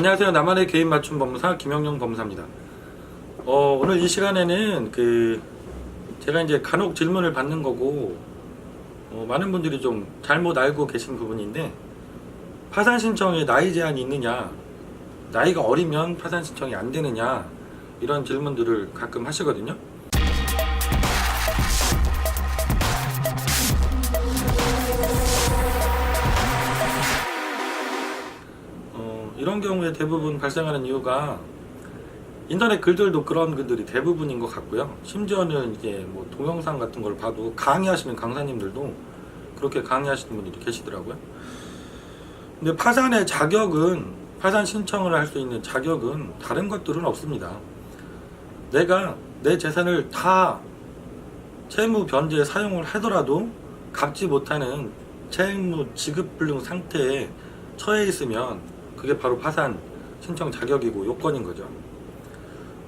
안녕하세요. 나만의 개인 맞춤 법무사 김영용 법무사입니다. 어, 오늘 이 시간에는 그 제가 이제 간혹 질문을 받는 거고 어, 많은 분들이 좀 잘못 알고 계신 부분인데 파산 신청에 나이 제한이 있느냐, 나이가 어리면 파산 신청이 안 되느냐 이런 질문들을 가끔 하시거든요. 이런 경우에 대부분 발생하는 이유가 인터넷 글들도 그런 글들이 대부분인 것 같고요. 심지어는 이게 뭐 동영상 같은 걸 봐도 강의하시는 강사님들도 그렇게 강의하시는 분들이 계시더라고요. 근데 파산의 자격은 파산 신청을 할 수 있는 자격은 다른 것들은 없습니다. 내가 내 재산을 다 채무 변제에 사용을 하더라도 갚지 못하는 채무 지급 불능 상태에 처해 있으면 그게 바로 파산 신청 자격이고 요건인 거죠.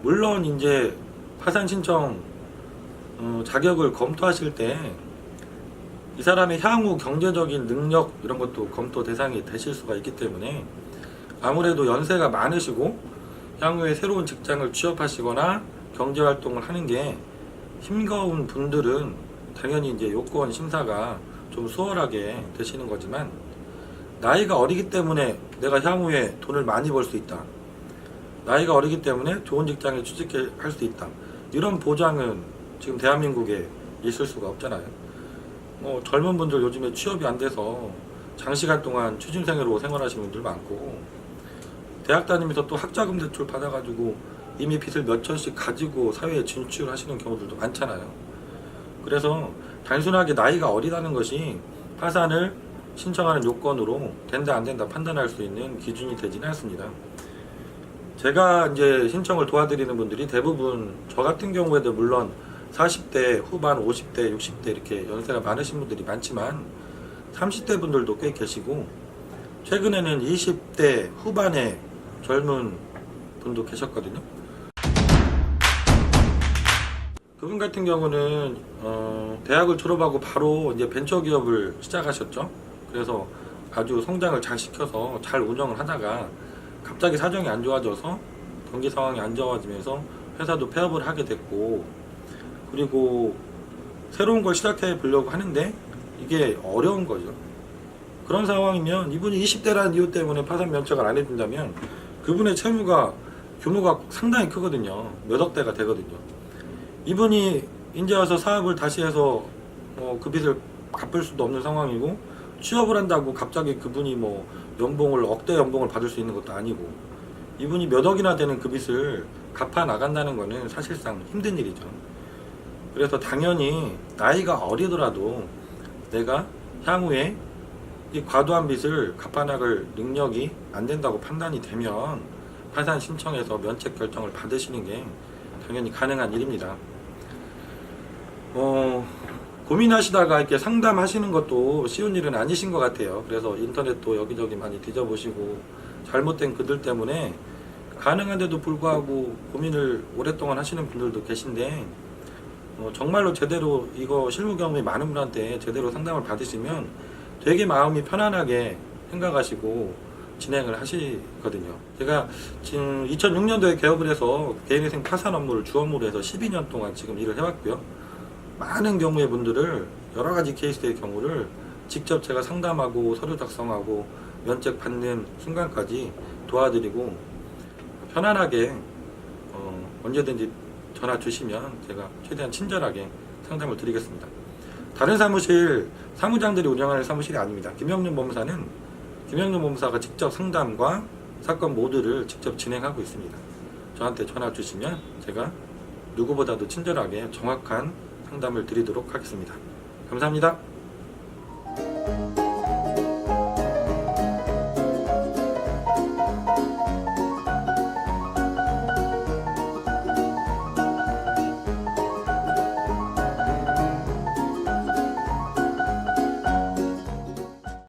물론 이제 파산 신청 어, 자격을 검토하실 때 이 사람의 향후 경제적인 능력 이런 것도 검토 대상이 되실 수가 있기 때문에 아무래도 연세가 많으시고 향후에 새로운 직장을 취업하시거나 경제 활동을 하는 게 힘겨운 분들은 당연히 이제 요건 심사가 좀 수월하게 되시는 거지만 나이가 어리기 때문에 내가 향후에 돈을 많이 벌 수 있다. 나이가 어리기 때문에 좋은 직장에 취직할 수 있다. 이런 보장은 지금 대한민국에 있을 수가 없잖아요. 뭐 젊은 분들 요즘에 취업이 안 돼서 장시간 동안 취준생으로 생활하시는 분들 많고 대학 다니면서 또 학자금 대출 받아가지고 이미 빚을 몇 천씩 가지고 사회에 진출하시는 경우들도 많잖아요. 그래서 단순하게 나이가 어리다는 것이 파산을 신청하는 요건으로 된다 안 된다 판단할 수 있는 기준이 되지는 않습니다. 제가 이제 신청을 도와드리는 분들이 대부분 저 같은 경우에도 물론 40대 후반, 50대, 60대 이렇게 연세가 많으신 분들이 많지만 30대 분들도 꽤 계시고 최근에는 20대 후반의 젊은 분도 계셨거든요. 그분 같은 경우는 어, 대학을 졸업하고 바로 이제 벤처 기업을 시작하셨죠. 그래서 아주 성장을 잘 시켜서 잘 운영을 하다가 갑자기 사정이 안 좋아져서 경기 상황이 안 좋아지면서 회사도 폐업을 하게 됐고 그리고 새로운 걸 시작해 보려고 하는데 이게 어려운 거죠. 그런 상황이면 이분이 20대라는 이유 때문에 파산 면책을 안 해준다면 그분의 채무가 규모가 상당히 크거든요. 몇억 대가 되거든요. 이분이 이제 와서 사업을 다시 해서 어, 그 빚을 갚을 수도 없는 상황이고 취업을 한다고 갑자기 그분이 뭐 연봉을 억대 연봉을 받을 수 있는 것도 아니고 이분이 몇 억이나 되는 그 빚을 갚아 나간다는 거는 사실상 힘든 일이죠. 그래서 당연히 나이가 어리더라도 내가 향후에 이 과도한 빚을 갚아 나갈 능력이 안 된다고 판단이 되면 파산 신청해서 면책 결정을 받으시는 게 당연히 가능한 일입니다. 어, 고민하시다가 이렇게 상담하시는 것도 쉬운 일은 아니신 것 같아요. 그래서 인터넷도 여기저기 많이 뒤져보시고 잘못된 글들 때문에 가능한데도 불구하고 고민을 오랫동안 하시는 분들도 계신데 어, 정말로 제대로 이거 실무 경험이 많은 분한테 제대로 상담을 받으시면 되게 마음이 편안하게 생각하시고 진행을 하시거든요. 제가 지금 2006년도에 개업을 해서 개인회생 파산 업무를 주 업무로 해서 12년 동안 지금 일을 해왔고요. 많은 경우의 분들을 여러 가지 케이스의 경우를 직접 제가 상담하고 서류 작성하고 면책 받는 순간까지 도와드리고 편안하게 어, 언제든지 전화 주시면 제가 최대한 친절하게 상담을 드리겠습니다. 다른 사무실 사무장들이 운영하는 사무실이 아닙니다. 김영준 법무사는 김영준 법무사가 직접 상담과 사건 모두를 직접 진행하고 있습니다. 저한테 전화 주시면 제가 누구보다도 친절하게 정확한 상담을 드리도록 하겠습니다. 감사합니다.